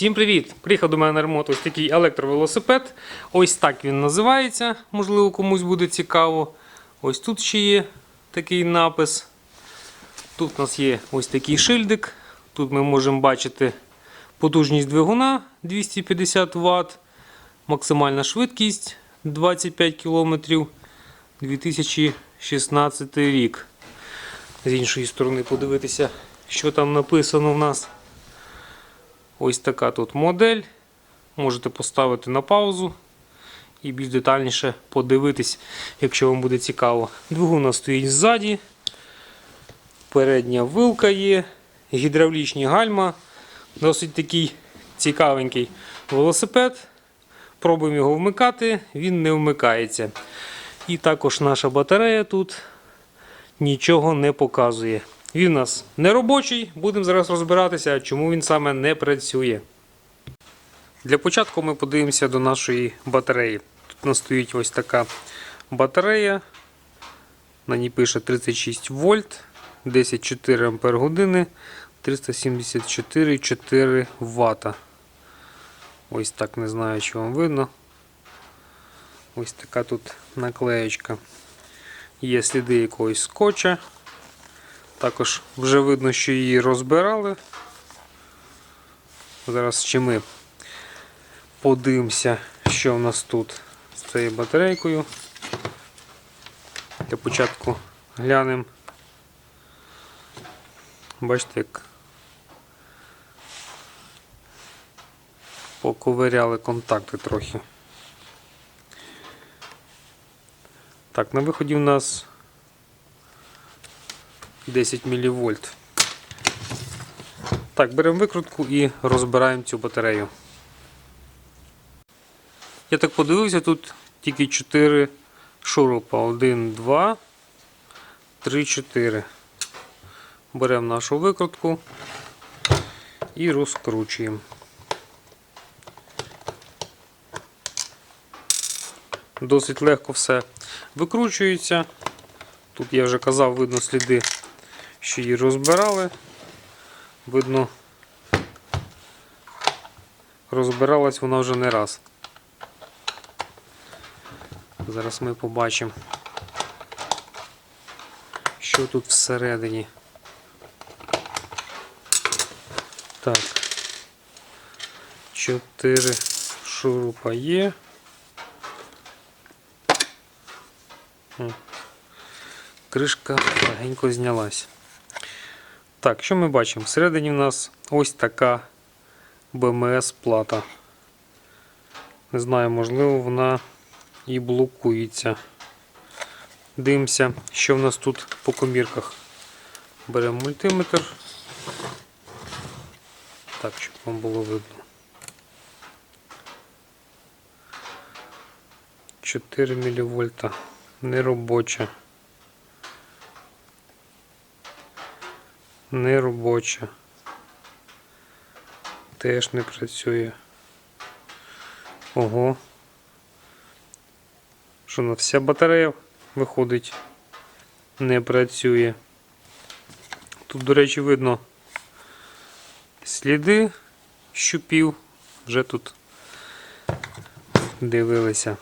Всім привіт! Приїхав до мене на ремонт ось такий електровелосипед. Ось так він називається. Можливо, комусь буде цікаво. Ось тут ще є такий напис. Тут у нас є ось такий шильдик. Тут ми можемо бачити потужність двигуна 250 Вт, максимальна швидкість 25 км 2016 рік. З іншої сторони подивитися, що там написано в нас. Ось така тут модель. Можете поставити на паузу і більш детальніше подивитись, якщо вам буде цікаво. Двигун у нас стоїть ззаді. Передня вилка є, гідравлічні гальма. Досить такий цікавенький велосипед. Пробуємо його вмикати, він не вмикається. І також наша батарея тут нічого не показує. Він у нас не робочий, будемо зараз розбиратися, чому він саме не працює. Для початку ми подивимося до нашої батареї. Тут у нас стоїть ось така батарея. На ній пише 36 вольт, 10,4 ампер години, 374,4 Вт. Ось так не знаю, чи вам видно. Ось така тут наклеєчка. Є сліди якогось скотча. Також вже видно, що її розбирали. Зараз ще ми подивимося, що в нас тут з цією батарейкою. Для початку глянемо. Бачите, як поковиряли контакти трохи. Так, на виході в нас 10 мВ. Так, беремо викрутку і розбираємо цю батарею. Я так подивився, тут тільки 4 шурупа. 1, 2, 3, 4. Беремо нашу викрутку і розкручуємо. Досить легко все викручується. Тут я вже казав, видно сліди, що її розбирали. Видно, розбиралась вона вже не раз. Зараз ми побачимо, що тут всередині. Так. Чотири шурупа є. Кришка легенько знялась. Так, що ми бачимо? Всередині в нас ось така БМС плата. Не знаю, можливо, вона і блокується. Дивимося, що в нас тут по комірках. Беремо мультиметр. Так, щоб вам було видно. 4 мВ. Неробоча. Неробоча. Теж не працює. Ого. Що на вся батарея виходить, не працює. Тут, до речі, видно сліди щупів, вже тут дивилися.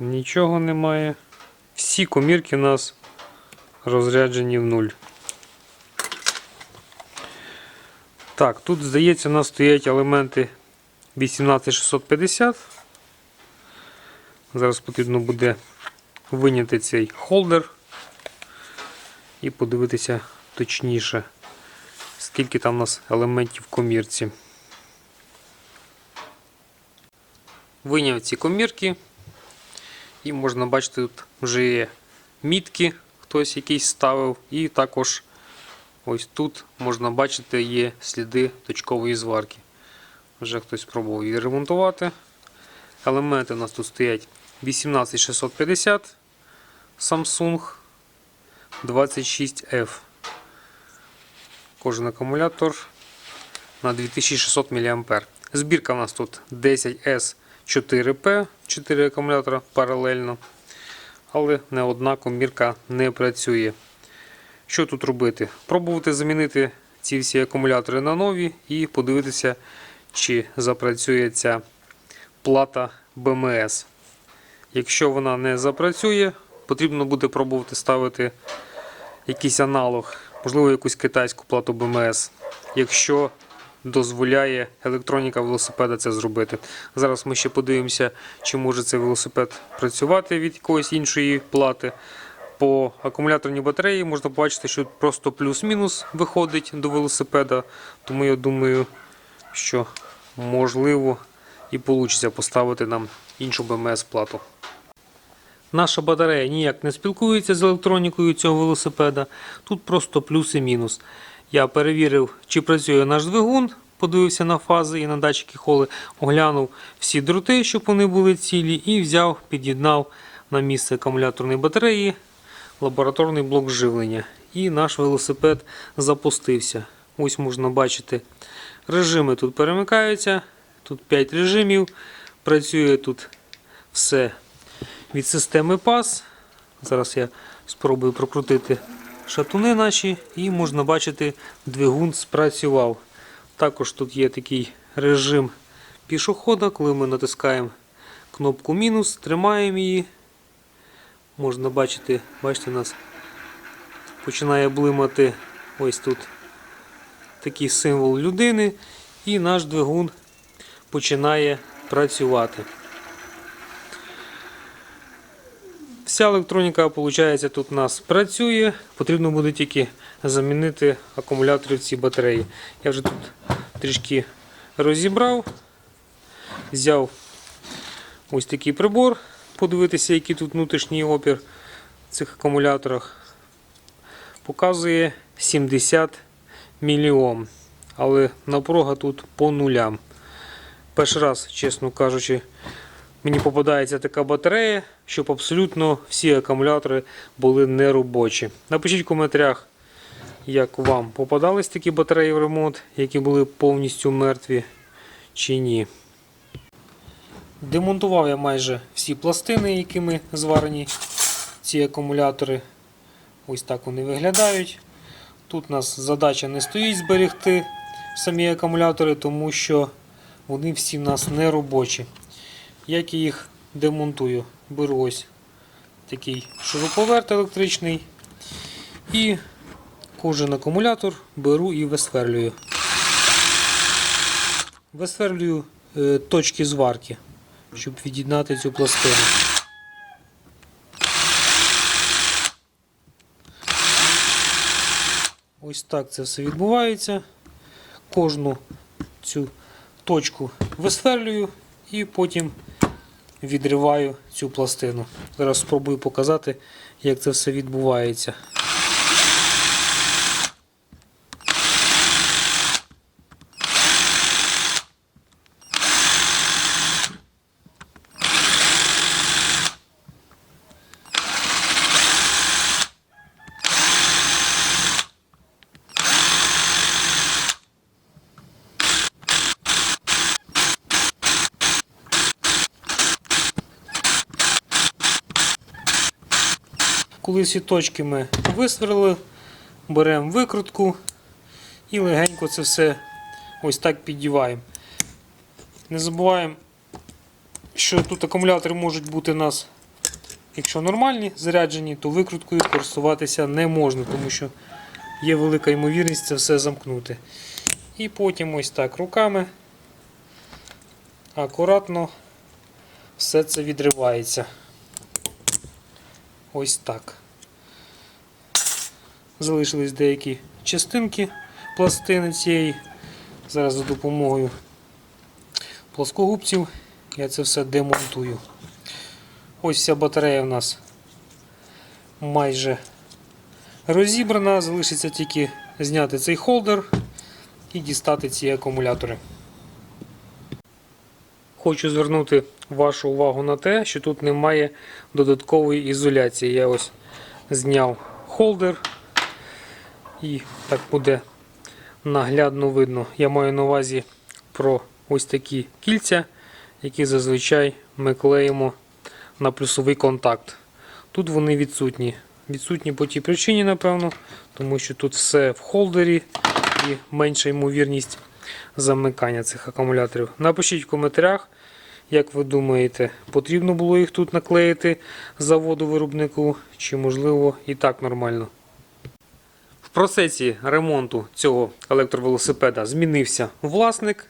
Нічого немає. Всі комірки у нас розряджені в нуль. Так, тут, здається, у нас стоять елементи 18650. Зараз потрібно буде виняти цей холдер і подивитися точніше, скільки там у нас елементів в комірці. Виняв ці комірки. І можна бачити, тут вже є мітки, хтось якийсь ставив, і також ось тут можна бачити є сліди точкової зварки. Вже хтось спробував її ремонтувати. Елементи у нас тут стоять 18650 Samsung 26F. Кожен акумулятор на 2600 мА. Збірка у нас тут 10S 4P, 4 акумулятора паралельно, але не одна комірка не працює. Що тут робити? Пробувати замінити ці всі акумулятори на нові і подивитися, чи запрацює ця плата БМС. Якщо вона не запрацює, потрібно буде пробувати ставити якийсь аналог, можливо, якусь китайську плату БМС, якщо дозволяє електроніка велосипеда це зробити. Зараз ми ще подивимося, чи може цей велосипед працювати від якоїсь іншої плати. По акумуляторній батареї можна побачити, що просто плюс-мінус виходить до велосипеда. Тому я думаю, що можливо і вийде поставити нам іншу БМС-плату. Наша батарея ніяк не спілкується з електронікою цього велосипеда. Тут просто плюс і мінус. Я перевірив, чи працює наш двигун, подивився на фази і на датчики холи, оглянув всі дроти, щоб вони були цілі, і взяв, під'єднав на місце акумуляторної батареї лабораторний блок живлення. І наш велосипед запустився. Ось можна бачити, режими тут перемикаються. Тут 5 режимів. Працює тут все від системи PAS. Зараз я спробую прокрутити шатуни наші, і можна бачити, двигун спрацював. Також тут є такий режим пішохода, коли ми натискаємо кнопку мінус, тримаємо її. Можна бачити, бачите, нас починає блимати ось тут такий символ людини, і наш двигун починає працювати. Вся електроніка, виходить, тут у нас працює. Потрібно буде тільки замінити акумулятори в цій батареї. Я вже тут трішки розібрав, взяв ось такий прибор, подивитися, який тут внутрішній опір в цих акумуляторах. Показує 70 мільйом, але напруга тут по нулям. Перший раз, чесно кажучи, мені попадається така батарея, щоб абсолютно всі акумулятори були неробочі. Напишіть в коментарях, як вам попадались такі батареї в ремонт, які були повністю мертві чи ні. Демонтував я майже всі пластини, якими зварені ці акумулятори. Ось так вони виглядають. Тут у нас задача не стоїть зберегти самі акумулятори, тому що вони всі в нас не робочі. Як я їх демонтую? Беру ось такий шуруповерт електричний і кожен акумулятор беру і висверлюю. Висверлюю е, точки зварки, щоб від'єднати цю пластину. Ось так це все відбувається. Кожну цю точку висверлюю і потім відриваю цю пластину. Зараз спробую показати, як це все відбувається. Коли всі точки ми висверлили, беремо викрутку і легенько це все ось так піддіваємо. Не забуваємо, що тут акумулятори можуть бути у нас, якщо нормальні, заряджені, то викруткою користуватися не можна, тому що є велика ймовірність це все замкнути. І потім ось так руками акуратно все це відривається. Ось так. Залишились деякі частинки пластини цієї. Зараз за допомогою плоскогубців я це все демонтую. Ось вся батарея в нас майже розібрана, залишиться тільки зняти цей холдер і дістати ці акумулятори. Хочу звернути вашу увагу на те, що тут немає додаткової ізоляції. Я ось зняв холдер і так буде наглядно видно. Я маю на увазі про ось такі кільця, які зазвичай ми клеїмо на плюсовий контакт. Тут вони відсутні. Відсутні по тій причині, напевно, тому що тут все в холдері і менша ймовірність замикання цих акумуляторів. Напишіть в коментарях, як ви думаєте, потрібно було їх тут наклеїти заводу виробнику, чи можливо і так нормально. В процесі ремонту цього електровелосипеда змінився власник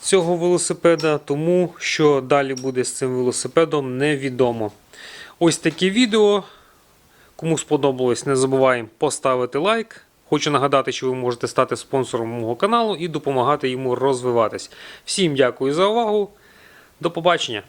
цього велосипеда, тому що далі буде з цим велосипедом невідомо. Ось таке відео. Кому сподобалось, не забуваємо поставити лайк. Хочу нагадати, що ви можете стати спонсором мого каналу і допомагати йому розвиватись. Всім дякую за увагу. До побачення!